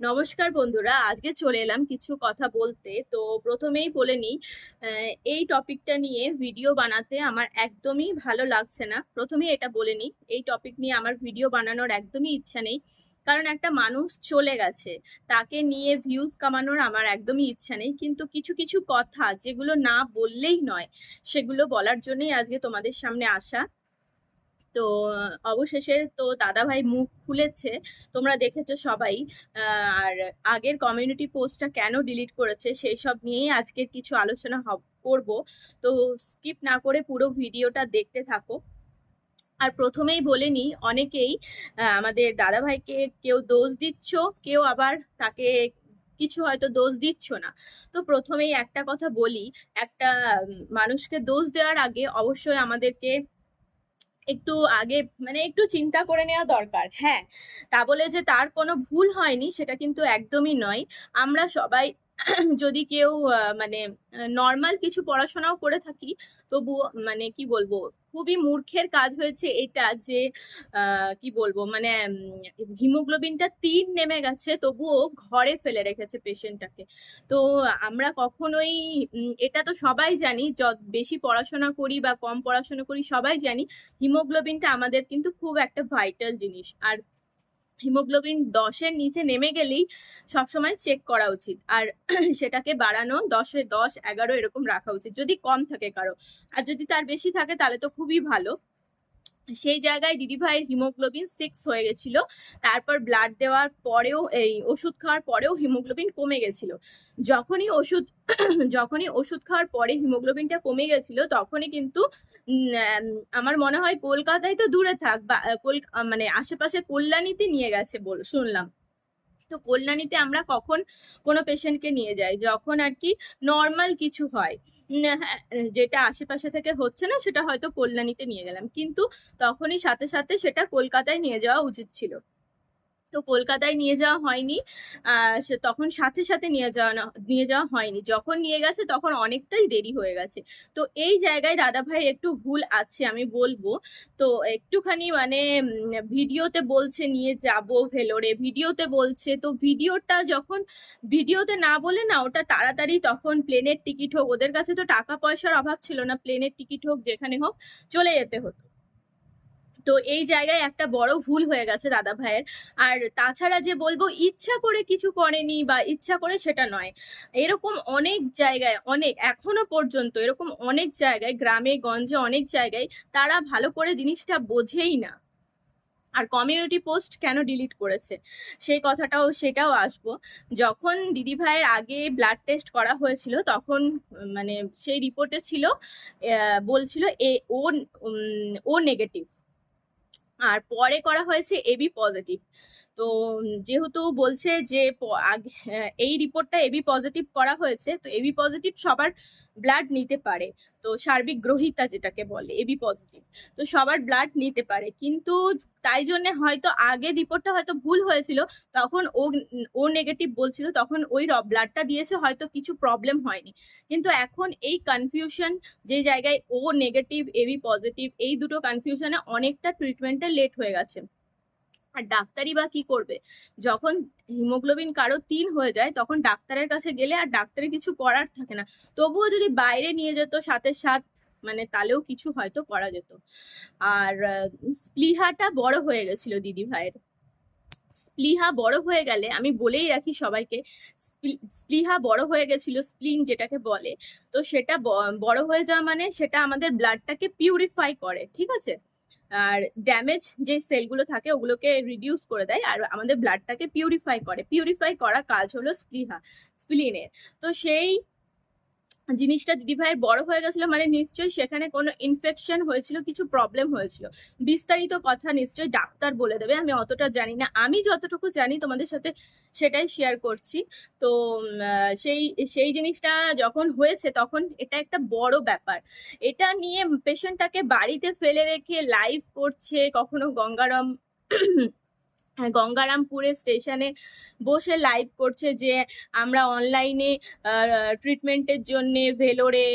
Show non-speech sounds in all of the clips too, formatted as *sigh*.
নমস্কার বন্ধুরা, আজকে চলে এলাম কিছু কথা বলতে। তো প্রথমেই বলে নিই এই টপিকটা নিয়ে ভিডিও বানাতে আমার একদমই ভালো লাগছে না। প্রথমেই এটা বলে নিই, এই টপিক নিয়ে আমার ভিডিও বানানোর একদমই ইচ্ছা নেই। কারণ একটা মানুষ চলে গেছে, তাকে নিয়ে ভিউজ কামানোর আমার একদমই ইচ্ছা নেই। কিন্তু কিছু কিছু কথা যেগুলো না বললেই নয়, সেগুলো বলার জন্যই আজকে তোমাদের সামনে আসা। তো অবশেষে তো দাদাভাই মুখ খুলেছে, তোমরা দেখেছ সবাই। আর আগের কমিউনিটি পোস্টটা কেন ডিলিট করেছে সেই সব নিয়েই আজকের কিছু আলোচনা করব। তো স্কিপ না করে পুরো ভিডিওটা দেখতে থাকো। আর প্রথমেই বলে নিই অনেকেই আমাদের দাদাভাইকে কেউ দোষ দিচ্ছ, কেউ আবার তাকে কিছু হয়তো দোষ দিচ্ছ না। তো প্রথমেই একটা কথা বলি, একটা মানুষকে দোষ দেওয়ার আগে অবশ্যই আমাদেরকে একটু আগে মানে একটু চিন্তা করে নেওয়া দরকার। হ্যাঁ তা বলে যে তার কোনো ভুল হয়নি, সেটা কিন্তু একদমই নয়। আমরা সবাই *clears throat* যদি কেউ মানে নর্মাল কিছু পড়াশোনাও করে থাকি তবু মানে কি বলব খুবই মূর্খের কাজ হয়েছে এটা যে কি বলব মানে হিমোগ্লোবিনটা তিন নেমে গেছে, তবুও ঘরে ফেলে রেখেছে পেশেন্টটাকে। তো আমরা কখনোই এটা তো সবাই জানি, যত বেশি পড়াশোনা করি বা কম পড়াশোনা করি সবাই জানি, হিমোগ্লোবিনটা আমাদের কিন্তু খুব একটা ভাইটাল জিনিস। আর হিমোগ্লোবিন দশের নিচে নেমে গেলেই সবসময় চেক করা উচিত। আর *clears throat* সেটাকে বাড়ানো, দশে দশ, এগারো এরকম রাখা উচিত। যদি কম থাকে কারও। আর যদি তার বেশি থাকে, তাহলে তো খুবই ভালো। সেই জায়গায় দিদিভাইয়ের হিমোগ্লোবিন সিক্স হয়ে গেছিল। তারপর ব্লাড দেওয়ার পরেও, এই ওষুধ খাওয়ার পরেও হিমোগ্লোবিন কমে গেছিল। যখনই ওষুধ *clears throat* যখনই ওষুধ খাওয়ার পরে হিমোগ্লোবিনটা কমে গেছিল, তখনই কিন্তু আমার মনে হয় কলকাতায় তো দূরে থাক, বা মানে আশেপাশে কল্যাণীতে নিয়ে গেছে বল, শুনলাম। তো কল্যাণীতে আমরা কখন কোনো পেশেন্টকে নিয়ে যাই? যখন আর কি নর্মাল কিছু হয়। হ্যাঁ, যেটা আশেপাশে থেকে হচ্ছে না সেটা হয়তো কল্যাণীতে নিয়ে গেলাম। কিন্তু তখনই সাথে সাথে সেটা কলকাতায় নিয়ে যাওয়া উচিত ছিল। তো কলকাতায় নিয়ে যাওয়া হয়নি। তখন সাথে সাথে নিয়ে যাওয়া নিয়ে যাওয়া হয়নি। যখন নিয়ে গেছে তখন অনেকটাই দেরি হয়ে গেছে। তো এই জায়গায় দাদা ভাই একটু ভুল আছে আমি বলব। তো একটুখানি মানে ভিডিওতে বলছে নিয়ে যাব ভেলোরে, ভিডিওতে বলছে। তো ভিডিওটা যখন, ভিডিওতে না বলে না, ওটা তাড়াতাড়ি তখন প্লেনের টিকিট হোক, ওদের কাছে তো টাকা পয়সার অভাব ছিল না, প্লেনের টিকিট হোক, যেখানে হোক, চলে যেতে হতো। তো এই জায়গায় একটা বড় ভুল হয়ে গেছে দাদা ভাইয়ের। আর তাছাড়া যে বলব, ইচ্ছা করে কিছু করেনি বা ইচ্ছা করে সেটা নয়। এরকম অনেক জায়গায়, অনেক, এখনও পর্যন্ত এরকম অনেক জায়গায়, গ্রামে, গঞ্জে অনেক জায়গায় তারা ভালো করে জিনিসটা বোঝেই না। আর কমিউনিটি পোস্ট কেন ডিলিট করেছে? সেই কথাটাও, সেটাও আসব। যখন দিদি ভাইয়ের আগে ব্লাড টেস্ট করা হয়েছিল, তখন মানে সেই রিপোর্টে ছিল বলছিল এ, ও ও নেগেটিভ আর পরে করা হয়েছে এবি পজিটিভ তো যেহেতু বলছে যে আগে এই রিপোর্টটা এবি পজিটিভ করা হয়েছে, তো এবি পজিটিভ সবার ব্লাড নিতে পারে। তো সার্বিক গ্রহিতা যেটাকে বলে এবি পজিটিভ তো সবার ব্লাড নিতে পারে। কিন্তু তাই জন্য হয়তো আগের রিপোর্টটা হয়তো ভুল হয়েছিল, তখন ও ও নেগেটিভ বলছিল, তখন ওই ব্লাডটা দিয়েছে, হয়তো কিছু প্রবলেম হয়নি। কিন্তু এখন এই কনফিউশন যে জায়গায় ও নেগেটিভ এবি পজিটিভ এই দুটো কনফিউশনে অনেকটা ট্রিটমেন্টে লেট হয়ে গেছে। আর ডাক্তারই বা কি করবে? যখন হিমোগ্লোবিন কারও তিন হয়ে যায়, তখন ডাক্তারের কাছে গেলে আর ডাক্তারের কিছু করার থাকে না। তবুও যদি বাইরে নিয়ে যেত, সাথে সাথ মানে তাহলেও কিছু হয়তো করা যেত। আর স্প্লিহাটা বড় হয়ে গেছিল দিদি ভাইয়ের। স্প্লিহা বড় হয়ে গেলে, আমি বলেই রাখি সবাইকে স্প্লি- স্প্লিহা বড় হয়ে গেছিল স্প্লিন যেটাকে বলে, তো সেটা বড় হয়ে যাওয়া মানে সেটা আমাদের ব্লাডটাকে পিউরিফাই করে, ঠিক আছে? আর ড্যামেজ যে সেলগুলো থাকে, ওগুলোকে রিডিউস করে দেয়। আর আমাদের ব্লাডটাকে পিউরিফাই করে। পিউরিফাই করা কাজ হলো স্প্লিহা স্প্লিনের তো সেই জিনিসটা দিদিভাইয়ের বড় হয়ে গেছিল মানে নিশ্চয়ই সেখানে কোনো ইনফেকশন হয়েছিল, কিছু প্রবলেম হয়েছিল। বিস্তারিত কথা নিশ্চয়ই ডাক্তার বলে দেবে, আমি অতটা জানি না। আমি যতটুকু জানি তোমাদের সাথে সেটাই শেয়ার করছি। তো সেই সেই জিনিসটা যখন হয়েছে তখন এটা একটা বড় ব্যাপার। এটা নিয়ে পেশেন্টটাকে বাড়িতে ফেলে রেখে লাইভ করছে কখনো গঙ্গারাম গঙ্গারামপুরে স্টেশনে বসে লাইভ করছে যে আমরা অনলাইনে ট্রিটমেন্টের জন্য ভেলোরে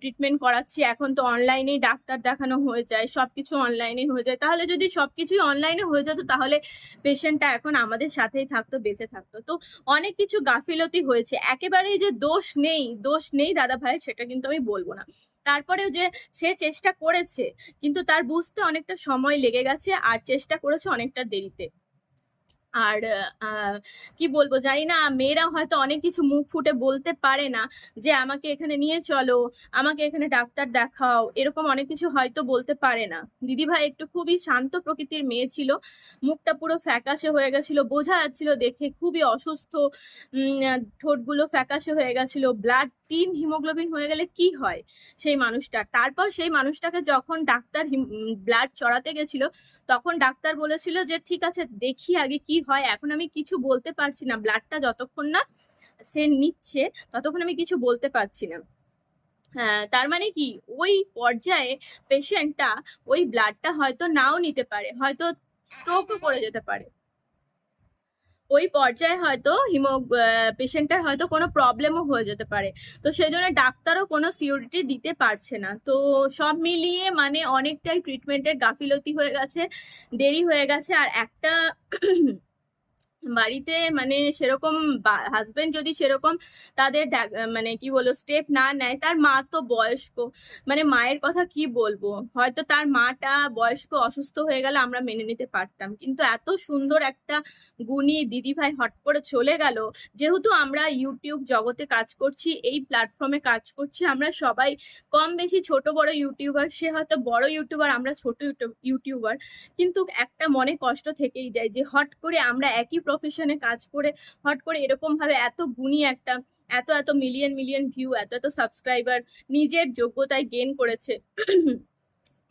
ট্রিটমেন্ট করাচ্ছি। এখন তো অনলাইনেই ডাক্তার দেখানো হয়ে যায় সব কিছু অনলাইনে হয়ে যায়। তাহলে যদি সব কিছুই অনলাইনে হয়ে যেত, তাহলে পেশেন্টটা এখন আমাদের সাথেই থাকতো, বেঁচে থাকতো। তো অনেক কিছু গাফিলতি হয়েছে। একেবারেই যে দোষ নেই দোষ নেই দাদা ভাই, সেটা কিন্তু আমি বলব না। তারপরেও যে সে চেষ্টা করেছে, কিন্তু তার বুঝতে অনেকটা সময় লেগে গেছে, আর চেষ্টা করেছে অনেকটা দেরিতে। আর কি বলব জানি না, মেয়েরা হয়তো অনেক কিছু মুখ ফুটে বলতে পারে না যে আমাকে এখানে নিয়ে চলো, আমাকে এখানে ডাক্তার দেখাও, এরকম অনেক কিছু হয়তো বলতে পারে না। দিদিভাই একটু খুবই শান্ত প্রকৃতির মেয়ে ছিল, মুখটা পুরো ফ্যাকাশে হয়ে গেছিল, বোঝা যাচ্ছিল দেখে খুবই অসুস্থ ঠোঁটগুলো ফ্যাকাশে হয়ে গেছিল ব্লাড তিন হিমোগ্লোবিন হয়ে গেলে কি হয় সেই মানুষটার তারপর সেই মানুষটাকে যখন ডাক্তার ব্লাড চড়াতে গেছিল, তখন ডাক্তার বলেছিল যে, ঠিক আছে, দেখি আগে কি হয়, এখন আমি কিছু বলতে পারছি না। ব্লাডটা যতক্ষণ না সে নিচ্ছে, ততক্ষণ আমি কিছু বলতে পারছি না। হ্যাঁ তার মানে কি? ওই পর্যায়ে পেশেন্টটা ওই ব্লাডটা হয়তো নাও নিতে পারে, হয়তো স্ট্রোকও করে যেতে পারে। ওই পর্যায়ে হয়তো হিমো পেশেন্টটার হয়তো কোনো প্রবলেমও হয়ে যেতে পারে। তো সেই জন্য ডাক্তারও কোনো সিওরিটি দিতে পারছে না। তো সব মিলিয়ে মানে অনেকটাই ট্রিটমেন্টের গাফিলতি হয়ে গেছে, দেরি হয়ে গেছে। আর একটা বাড়িতে মানে সেরকম হাজবেন্ড যদি সেরকম তাদের মানে কি বলব স্টেপ না নেয়, তার মা তো বয়স্ক। মানে মায়ের কথা কি বলব? হয়তো তার মাটা বয়স্ক, অসুস্থ হয়ে গেলে আমরা মেনে নিতে পারতাম। কিন্তু এত সুন্দর একটা গুণী দিদিভাই হট করে চলে গেল। যেহেতু আমরা ইউটিউব জগতে কাজ করছি, এই প্ল্যাটফর্মে কাজ করছি, আমরা সবাই কম বেশি ছোট বড় ইউটিউবার সে হয়তো বড় ইউটিউবার আমরা ছোট ইউটিউবার কিন্তু একটা মনে কষ্ট থেকেই যায় যে হট করে আমরা একই প্রফেশনে কাজ করে, হট করে এরকম ভাবে এত গুণী একটা, এত এত মিলিয়ন মিলিয়ন ভিউ এত এত সাবস্ক্রাইবার নিজের যোগ্যতায় গেন করেছে।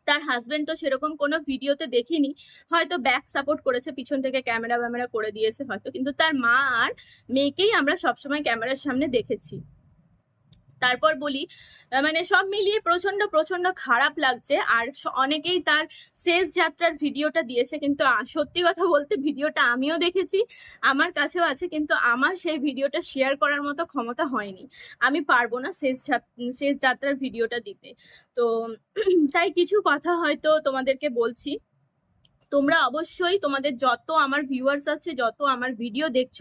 তার হাজবেন্ড তো সেরকম কোনো ভিডিওতে দেখিনি, হয়তো ব্যাক সাপোর্ট করেছে, পিছন থেকে ক্যামেরা ব্যামেরা করে দিয়েছে হয়তো, কিন্তু তার মা আর মেয়েকেই আমরা সবসময় ক্যামেরার সামনে দেখেছি। তারপর বলি মানে সব মিলিয়ে প্রচণ্ড প্রচণ্ড খারাপ লাগছে। আর অনেকেই তার শেষ যাত্রার ভিডিওটা দিয়েছে, কিন্তু সত্যি কথা বলতে ভিডিওটা আমিও দেখেছি, আমার কাছেও আছে, কিন্তু আমার সেই ভিডিওটা শেয়ার করার মতো ক্ষমতা হয়নি। আমি পারব না শেষ শেষ যাত্রার ভিডিওটা দিতে। তো তাই কিছু কথা হয়তো তোমাদেরকে বলছি। তোমরা অবশ্যই তোমাদের যত আমার ভিউয়ার্স আছে, যত আমার ভিডিও দেখছ,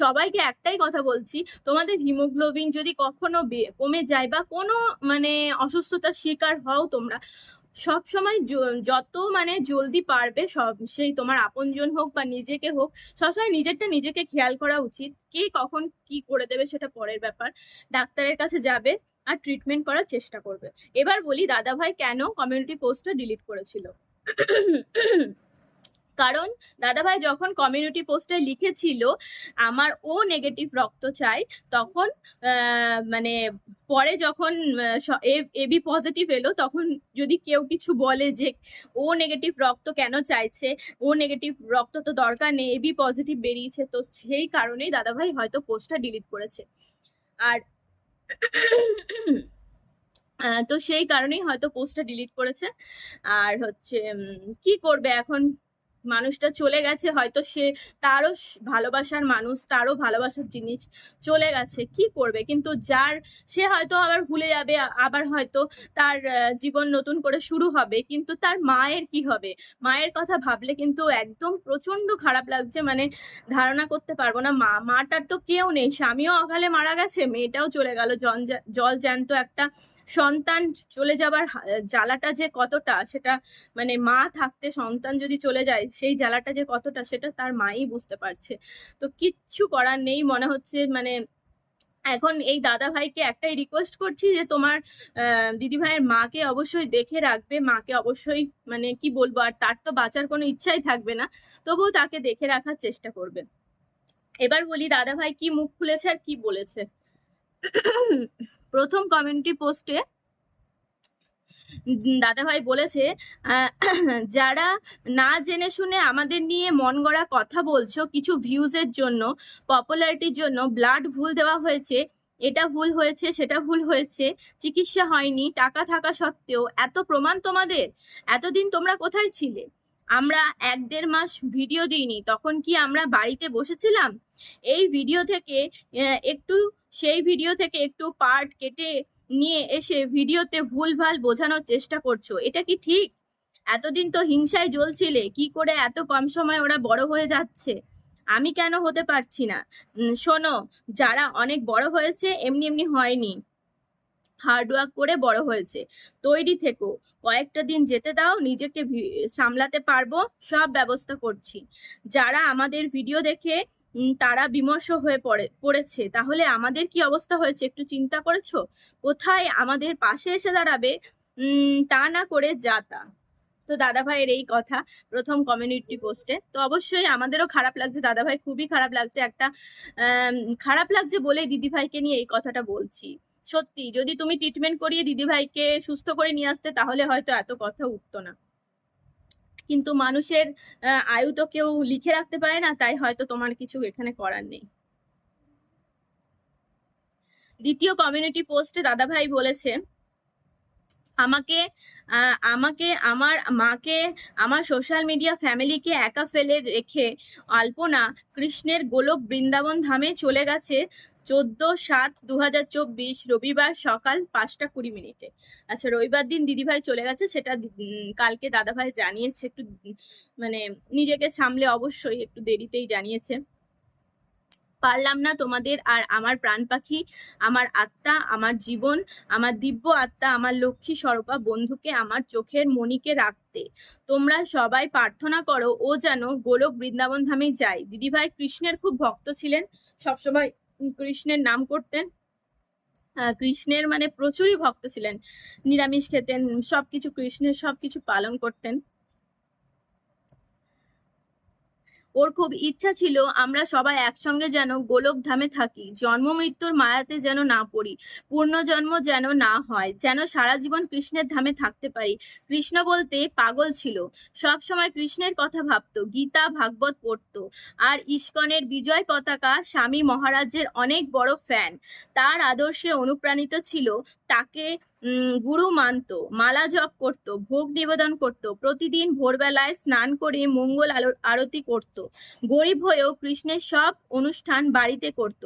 সবাইকে একটাই কথা বলছি, তোমাদের হিমোগ্লোবিন যদি কখনো কমে যায় বা কোনো মানে অসুস্থতার শিকার হও তোমরা সব সময় যত মানে জলদি পারবে, সব সেই তোমার আপনজন হোক বা নিজেকে হোক, সবসময় নিজেরটা নিজেকে খেয়াল করা উচিত, কে কখন কি করে দেবে সেটা পরের ব্যাপার, ডাক্তারের কাছে যাবে আর ট্রিটমেন্ট করার চেষ্টা করবে। এবার বলি, দাদাভাই কেন কমিউনিটি পোস্টটা ডিলিট করেছিল? কারণ দাদাভাই যখন কমিউনিটি পোস্টে লিখেছিল, আমার ও নেগেটিভ রক্ত চাই, তখন মানে পরে যখন এবি পজিটিভ এলো, তখন যদি কেউ কিছু বলে যে, ও নেগেটিভ রক্ত কেন চাইছে? ও নেগেটিভ রক্ত তো দরকার নেই এবি পজিটিভ বেরিয়েছে, তো সেই কারণেই দাদাভাই হয়তো পোস্টটা ডিলিট করেছে। আর তো সেই কারণেই হয়তো পোস্টটা ডিলিট করেছে। আর হচ্ছে কি করবে এখন? মানুষটা চলে গেছে, হয়তো সে তারও ভালোবাসার মানুষ, তারও ভালোবাসার জিনিস চলে গেছে, কি করবে? কিন্তু যার, সে হয়তো আবার ভুলে যাবে আবার হয়তো তার জীবন নতুন করে শুরু হবে, কিন্তু তার মায়ের কি হবে? মায়ের কথা ভাবলে কিন্তু একদম প্রচণ্ড খারাপ লাগছে মানে ধারণা করতে পারব না। মা, মাটার তো কেউ নেই, স্বামীও অকালে মারা গেছে, মেয়েটাও চলে গেল জল জ্যান্ত একটা সন্তান চলে যাবার জ্বালাটা যে কতটা, সেটা মানে মা থাকতে সন্তান যদি চলে যায়, সেই জ্বালাটা যে কতটা, সেটা তার মাই বুঝতে পারছে। তো কিচ্ছু করার নেই, মনে হচ্ছে মানে এখন এই দাদা ভাইকে একটাই রিকোয়েস্ট করছি যে তোমার দিদি ভাইয়ের মাকে অবশ্যই দেখে রাখবে, মাকে অবশ্যই মানে কি বলব, আর তার তো বাঁচার কোনো ইচ্ছাই থাকবে না, তবুও তাকে দেখে রাখার চেষ্টা করবে। এবার বলি দাদা ভাই কি মুখ খুলেছে আর কি বলেছে? প্রথম কমিউনিটি পোস্টে দাদাভাই বলেছে *clears throat* যারা না জেনে শুনে আমাদের নিয়ে মন গড়া কথা বলছো, কিছু ভিউজের জন্য পপুলারিটির জন্য ব্লাড ভুল দেওয়া হয়েছে, এটা ভুল হয়েছে, সেটা ভুল হয়েছে, চিকিৎসা হয়নি, টাকা থাকা সত্ত্বেও, এত প্রমাণ তোমাদের? এতদিন তোমরা কোথায় ছিলে? আমরা এক দেড় মাস ভিডিও দিইনি, তখন কি আমরা বাড়িতে বসেছিলাম? এই ভিডিও থেকে একটু, সেই ভিডিও থেকে একটু পার্ট কেটে নিয়ে এসে ভিডিওতে ভুলভাল বোঝানোর চেষ্টা করছ, এটা কি ঠিক? এতদিন তো হিংসায় জ্বলছিলে, কি করে এত কম সময় ওরা বড় হয়ে যাচ্ছে? আমি কেন হতে পারছি না? শোনো, যারা অনেক বড় হয়েছে, এমনি এমনি হয়নি। হার্ডওয়ার্ক করে বড় হয়েছে। তৈরি থেকো, কয়েকটা দিন যেতে দাও, নিজেকে সামলাতে পারব, সব ব্যবস্থা করছি। যারা আমাদের ভিডিও দেখে তারা বিমর্ষ হয়ে পড়ে, পড়েছে। তাহলে আমাদের কি অবস্থা হয়েছে? একটু চিন্তা করেছ? কোথায় আমাদের পাশে এসে দাঁড়াবে? তা না করে যা তা। তো দাদা ভাইয়ের এই কথা প্রথম কমিউনিটি পোস্টে তো অবশ্যই আমাদেরও খারাপ লাগছে। দাদা ভাই খুবই খারাপ লাগছে। একটা খারাপ লাগছে বলেই দিদি ভাইকে নিয়ে এই কথাটা বলছি। সত্যি, যদি তুমি ট্রিটমেন্ট করিয়ে দিদি ভাইকে সুস্থ করে নিয়ে আসতে, তাহলে হয়তো এত কথা উঠতো না। কিন্তু মানুষের আয়ু তো কেউ লিখে রাখতে পারে না, তাই হয়তো তোমার কিছু এখানে করার নেই। দ্বিতীয় কমিউনিটি পোস্টে দাদা ভাই বলেছে, আমাকে আমাকে, আমার মাকে, আমার সোশ্যাল মিডিয়া ফ্যামিলিকে একা ফেলে রেখে আলপনা কৃষ্ণের গোলক বৃন্দাবন ধামে চলে গেছে চোদ্দ সাত দু রবিবার সকাল পাঁচটা কুড়ি মিনিটে। আচ্ছা রবিবার দিন দিদিভাই চলে গেছে, সেটা কালকে দাদাভাই জানিয়েছে, একটু মানে নিজেকে সামলে অবশ্যই একটু দেরিতেই জানিয়েছে। পারলাম না তোমাদের আর আমার প্রাণ পাখি, আমার আত্মা, আমার জীবন, আমার দিব্য আত্মা, আমার লক্ষ্মী স্বরূপা বন্ধুকে আমার চোখের মণিকে রাখতে। তোমরা সবাই প্রার্থনা করো, ও যেন গোলক বৃন্দাবন ধামে যায়। দিদিভাই কৃষ্ণের খুব ভক্ত ছিলেন, সবসময় কৃষ্ণের নাম করতেন। কৃষ্ণের মানে প্রচুরই ভক্ত ছিলেন। নিরামিষ খেতেন সব কিছু কৃষ্ণের সব কিছু পালন করতেন। ওর খুব ইচ্ছা ছিল আমরা সবাই একসঙ্গে যেন গোলক ধামে থাকি, জন্ম মৃত্যুর মায়াতে যেন না পড়ি পূর্ণজন্ম যেন না হয়, যেন সারা জীবন কৃষ্ণের ধামে থাকতে পারি। কৃষ্ণ বলতে পাগল ছিল। সব সময় কৃষ্ণের কথা ভাবতো, গীতা, ভাগবত পড়তো। আর ইস্কনের বিজয় পতাকা স্বামী মহারাজের অনেক বড় ফ্যান তার আদর্শে অনুপ্রাণিত ছিল, তাকে গুরু মানত, মালা জপ করত, ভোগ নিবেদন করত, প্রতিদিন ভোরবেলায় স্নান করে মঙ্গল আরতি করত, গরিব হয়েও কৃষ্ণের সব অনুষ্ঠান বাড়িতে করত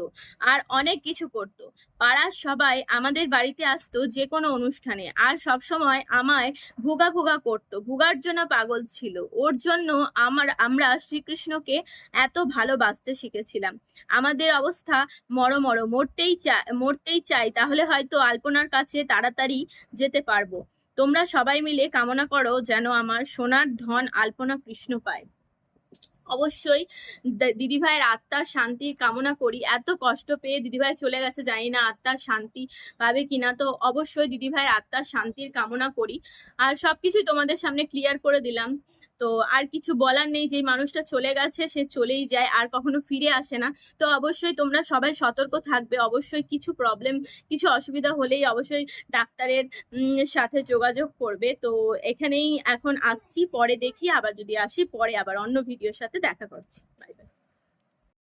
আর অনেক কিছু করত। পাড়ার সবাই আমাদের বাড়িতে আসতো যে কোনো অনুষ্ঠানে আর সব সময় আমায় ভোগা ভোগা করত। ভোগার জন্য পাগল ছিল, ওর জন্য আমার, আমরা শ্রীকৃষ্ণকে এত ভালোবাসতে শিখেছিলাম। আমাদের অবস্থা মরো মরো মরতেই চাই মরতেই চাই, তাহলে হয়তো আলপনার কাছে তাড়াতাড়ি যেতে পারব। তোমরা সবাই মিলে কামনা করো যেন আমার সোনার ধন আলপনা কৃষ্ণ পায়। অবশ্যই দিদি দিদিভাইয়ের আত্মার শান্তি কামনা করি। এত কষ্ট পেয়ে দিদিভাই চলে গেছে, জানি না আত্মার শান্তি পাবে কিনা। তো অবশ্যই দিদিভাইয়ের আত্মার শান্তির কামনা করি। আর সবকিছুই তোমাদের সামনে ক্লিয়ার করে দিলাম। তো আর কিছু বলার নেই যে মানুষটা চলে গেছে, সে চলেই যায়, আর কখনো ফিরে আসে না। তো অবশ্যই তোমরা সবাই সতর্ক থাকবে, অবশ্যই কিছু প্রবলেম কিছু অসুবিধা হলেই অবশ্যই ডাক্তারের সাথে যোগাযোগ করবে। তো এখানেই এখন আসছি, পরে দেখি, আবার যদি আসি, পরে আবার অন্য ভিডিওর সাথে দেখা করছি। Bye.